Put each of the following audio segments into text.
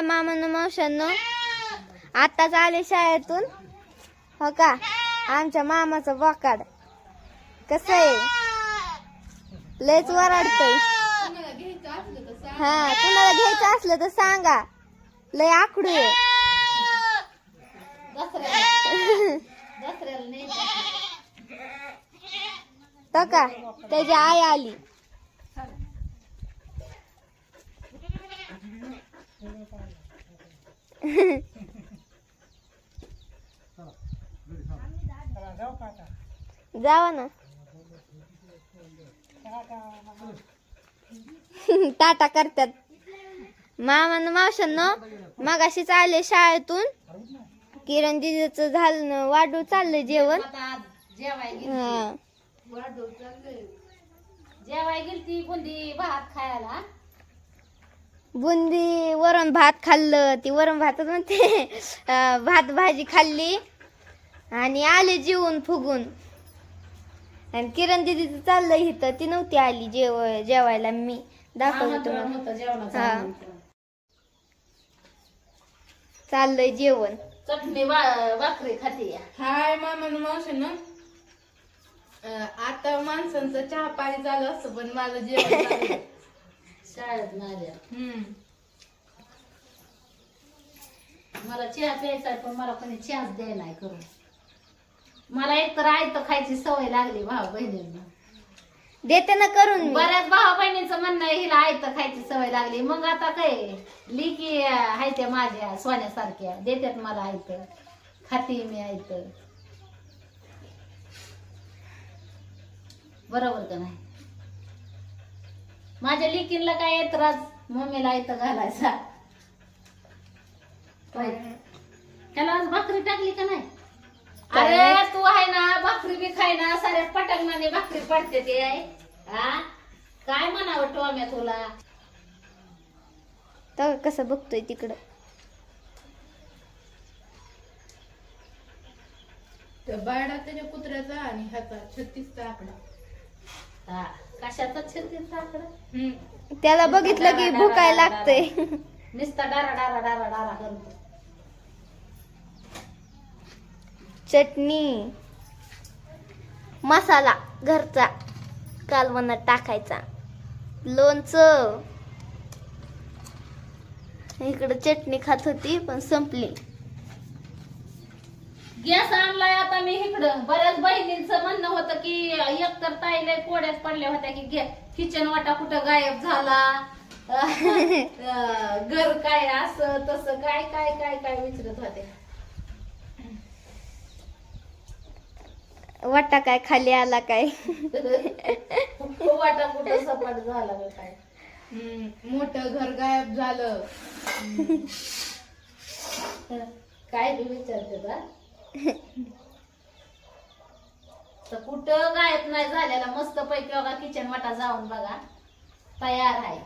हाय मामानं मावशांनो आताच आले शाळेतून. हो का? आमच्या मामाचं बोकाड. कसं आहे? लयच वराडतय. हा कुणाला घ्यायचं असलं तर सांगा. लय आकडू आहे. तो हो का? त्याची आई आली. जावा ना. टाटा करतात. मामानं मावशांनो मगाशीच आले शाळेतून. किरण दिदीचं झालं वाढू चाललंय जेवण. जेवाय जेवाय गेलती कोणती? भात खायला. बुंदी वरण भात खाल्लं. ती वरण भातच म्हणते. अं, भात भाजी खाल्ली. आणि आले जेवून फुगून. आणि किरण दिदीचं चाललंय इथं. ती नव्हती आली जेव जेवायला. मी आमंत्रण तुम्हाला. हा. चाललंय जेवण. चटणी भाकरी खाते हाय मामा मावशीनं आता माणसांचं चहा पाणी चालू असतं पण माझं जेवण. शाळेत माझ्या. हम्म. मला चहा प्यायचा आहे, पण मला कोणी चहाच द्याय नाही करून. मला एक तर आयत खायची सवय लागली भाऊ बहिणींना. देते ना करून मी. बऱ्याच भाऊ बहिणींचं म्हणणं आहे, हिला आयत खायची सवय लागली. मग आता काय लिकी आहे त्या माझ्या सोन्यासारख्या. देतात मला आयत खाती मी आयत बरोबर का नाही? माझ्या लिकीला काय येत राज मम्मीला आयत घालायचा. त्याला आज भाकरी टाकली का नाही? काय अरे तू आहे ना भाकरी बी खाय ना साऱ्या पटंगणाने भाकरी पडते ते. आहे हा काय म्हणावं टोम्या तुला? तर कसं बघतोय तिकडं. बायडा त्याच्या कुत्र्याचा आणि ह्याचा छत्तीसचा आकडा. हा. कशाचा छत्तीस. त्याला बघितलं की भुकाय लागतंय. नुसता डारा डारा डारा डारा करतो. चटणी. मसाला घरचा. कालवणात टाकायचा. लोणचं. इकडं चटणी खात होती पण संपली. गॅस आणलाय आता मी इकडं. बऱ्याच बहिणींचं म्हणणं होतं की एक तर ताईला कोड्यात पडल्या होत्या की गे- किचन वाटा कुठं गायब झाला? घर काय असं तसं काय काय काय काय विचारत होते. वाटा काय खाली आला काय? वाटा कुठं सपाट झाला का काय? हम्म. मोठं घर गायब झालं. काय विचारते का तर कुठं गायब नाही झालेला. मस्त पैकी बघा किचन वाटा जाऊन बघा. तयार आहे.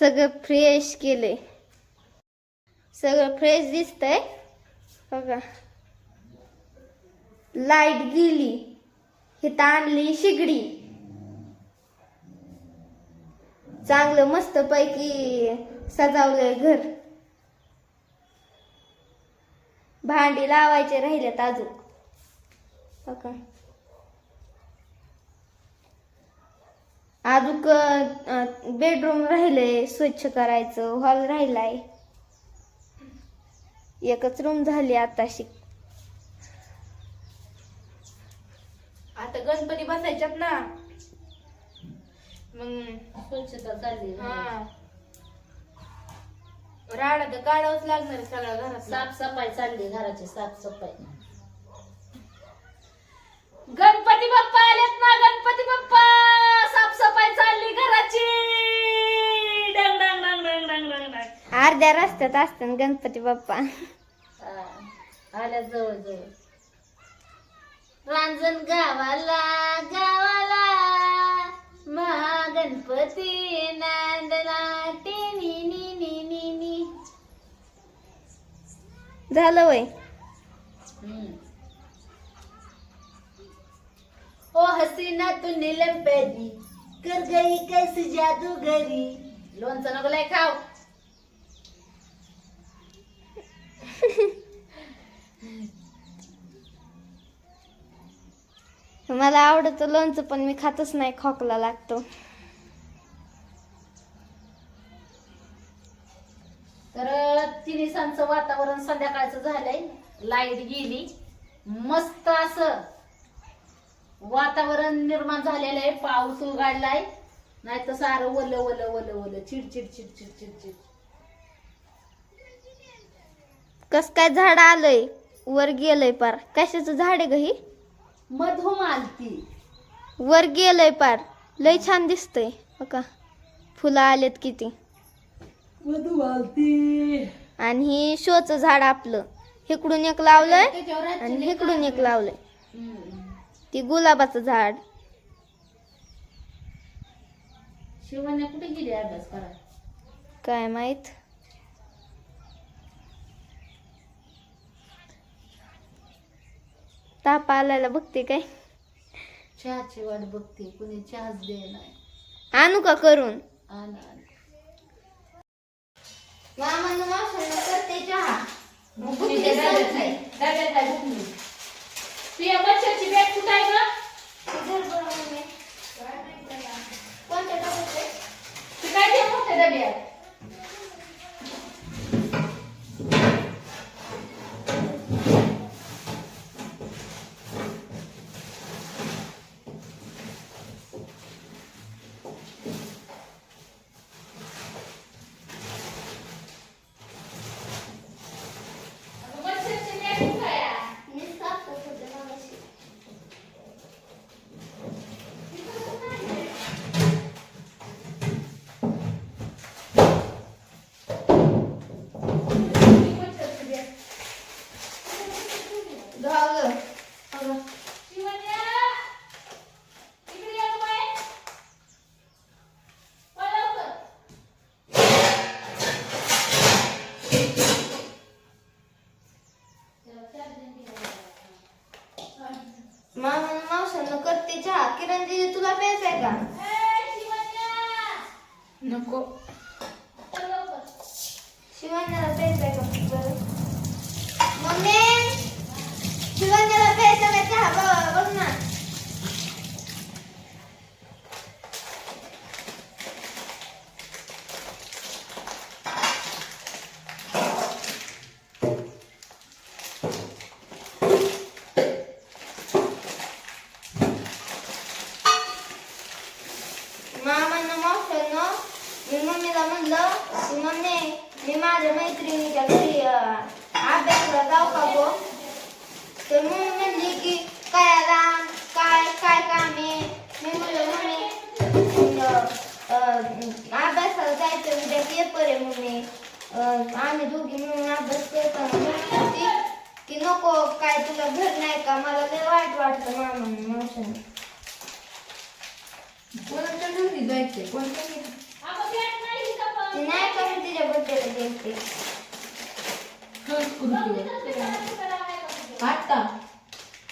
सगळं फ्रेश केलंय. सगळं फ्रेश दिसतंय. बघा. लाइट गेली. हिथं आणली शिगडी. चांगलं मस्त पैकी सजावलंय घर. भांडी लावायचे राहिलेत अजून. बघा अजून बेडरूम राहिलंय स्वच्छ करायचं हॉल राहिलाय. एकच रूम झाली आताशी. आता गणपती बसायच्यात ना. मग स्वच्छता चालली हा. राडा तर काढावंच लागणार सगळ्या घरात साफसफाई चालली घराची साफसफाई. गणपती बाप्पा आलेत ना गणपती बाप्पा! साफसफाई चालली घराची! डंग डंग डंग डंग डंग डंग डंग. अर्ध्या रस्त्यात असतात गणपती बाप्पा. आल्या जवळ जवळ रांजण गावाला गावाला. महागणपती नांदला टिनी नी नी नी नी झालं वय. ओ हसीना तू नीलम पैदी कर गई कैसी जादूगरी लोणचं नको लय खाव मला आवडतं लोणचं पण मी खातच नाही खोकला लागतो. तर तिन्ही दिवसांचं वातावरण संध्याकाळचं झालंय. लाइट गेली. मस्त असं वातावरण निर्माण झालेलं आहे. पाऊस उघडलाय. नाही तर सारं वल वल वल वल. चिडचिड चिडचिड चिडचिड कस काय झाड आलंय? वर गेलंय पार. कशाचं झाड आहे ग ही? मधुमालती वर गेलंय पार. लय छान दिसतंय. बघा फुलं आलेत किती. मधुमालती आणि ही शोचं झाड आपलं. इकडून एक लावलंय आणि इकडून एक लावलंय. ती गुलाबाचं झाड. शिवण्या कुठे गेली अभ्यास करा काय माहीत? ताप आलायला बघते काय? चहाची वाट बघते कुणी चहाच दे नाही. आणू का करून? आण आण. करते चहा ते डब्यात आहे. डब्यात आहे. तुझ्या मच्छरची बॅग कुठं आहे गं? ती काय ते मोठ्या डब्यात अगं, मच्छरची बॅग कुठं आहे? ती मच्छरची बॅग. शिवण्या, इकडे ये गं बाई. पळ लवकर. त्याला charging केलं. मामा मावसानं चहा किरण दिदी तुला प्यायचंय का? नको. शिवण्याला प्यायचंय का? बरं. मम्मी शिवण्याला प्यायचं का चहा बघ बघ ना मामांना मावशांना मी मम्मीला म्हणलं की मम्मी मी माझ्या मैत्रिणीच्या घरी अं, अभ्यासला जाऊ का गो? तर मग म्हणली की काय आला काय काय काम आहे? मी मुलं म्हणे अभ्यासाला जायचं उद्या पेपर आहे मम्मी. अं, आम्ही दोघी मिळून अभ्यास करताना की नको काय तुला घर नाही का? मला लय वाईट वाटतं मामांना मावशांना कोणाच्या घरी जायचंय? कोणत्या घरी? अगं, नाही इथं पण. ती नाही का मी तिच्या गेलते संस्कृतीवर. आता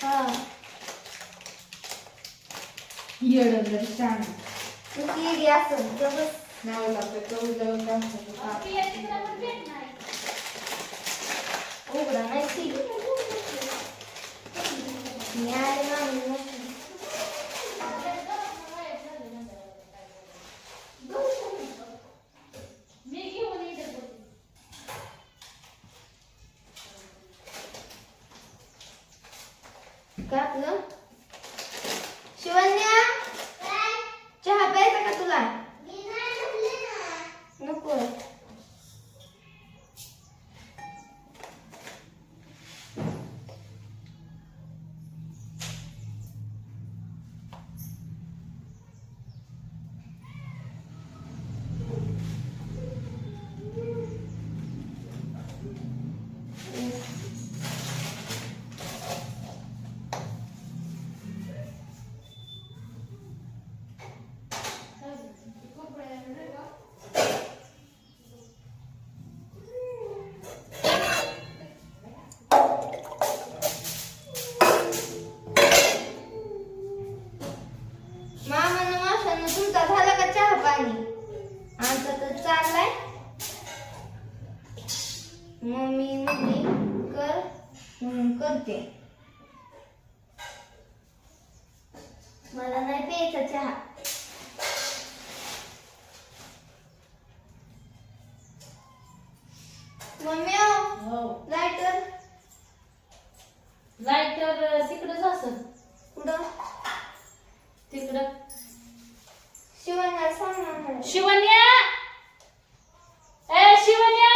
हा येडं छान तू ती असं बस नाव लागतं जाऊ जाऊ जाऊ उघडा नाही ती. मी आले मामी. शिवन्या चहा मम्मी म्हणली कर म्हणून करते. मला नाही प्यायचा चहा. मम्मी हो लायटर तिकडच असं. कुठं? तिकडं. शिवण्या सांग ना मला. शिवन्या ए शिवन्या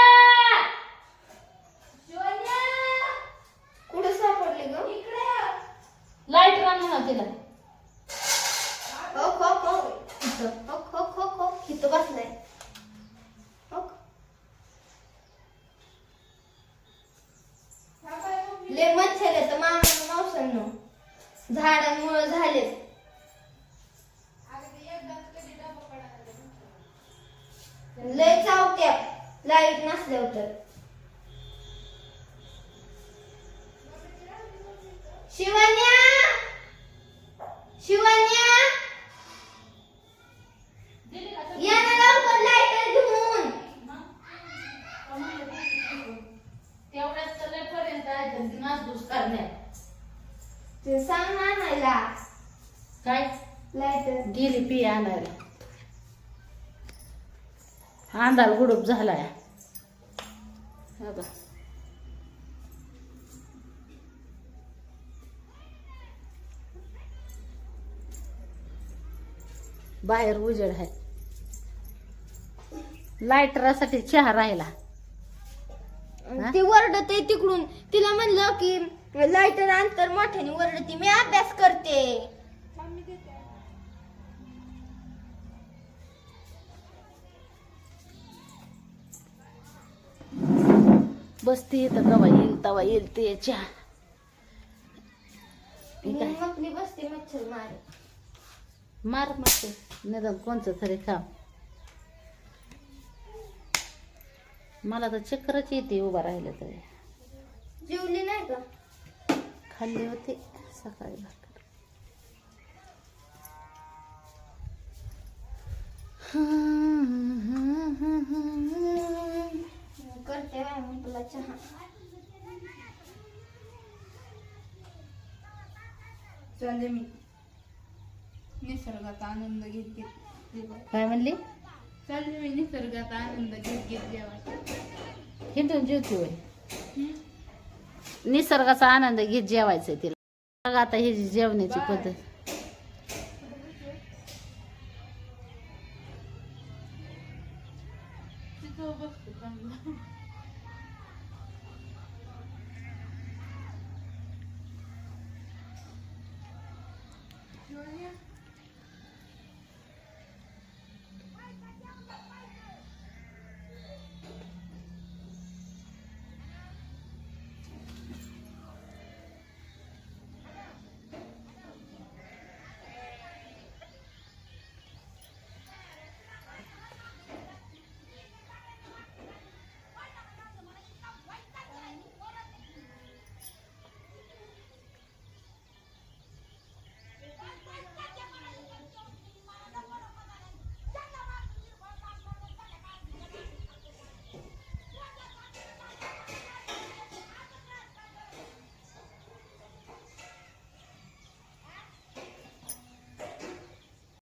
कुठं सापडली ग लाइट रान म्हणा तिला हो हो हो इथं. हो हो हो हो इथं बसलाय हो लय मच्छर येतं मामा मावसांनो झाडांमुळे झालेच लय चावत्या लाइट नसल्यावर तर. शिवन्या शिवन्या या ना लवकर लाइट घेऊन. तेवढ्यात तर पर्यंत आहे तर ती नासधूस करण्यात ते सांग ना आणायला. काय? लाइट गेली पी आणायला. अंधार गुडूप झालाय. हा बघ. बाहेर उजेड आहे. लायटरासाठी चहा राहिला. हा? ती वरडत आहे तिकडून. तिला म्हणलं की लाईटर अंतर मोठ्याने वरडती मी अभ्यास करते. बसते तर कवा येईल तवा येईल ते चहा? मकली बसते मच्छर मारे. मार मग निदान कोणचं तरी काम मला तर चक्करच येते उभा राहिलं तरी. जेवली नाही का? खाल्ली होती सकाळी भाकर करते बाय मी तुला चहा चालले मी निसर्गाचा आनंद घेत घेत. काय म्हणली? चालले मी निसर्गाचा आनंद घेत घेत जेवाय हिंडून जेवते होय निसर्गाचा आनंद घेत जेवायचं तिला. बघ आता हे जेवण्याची पद्धत. Yeah.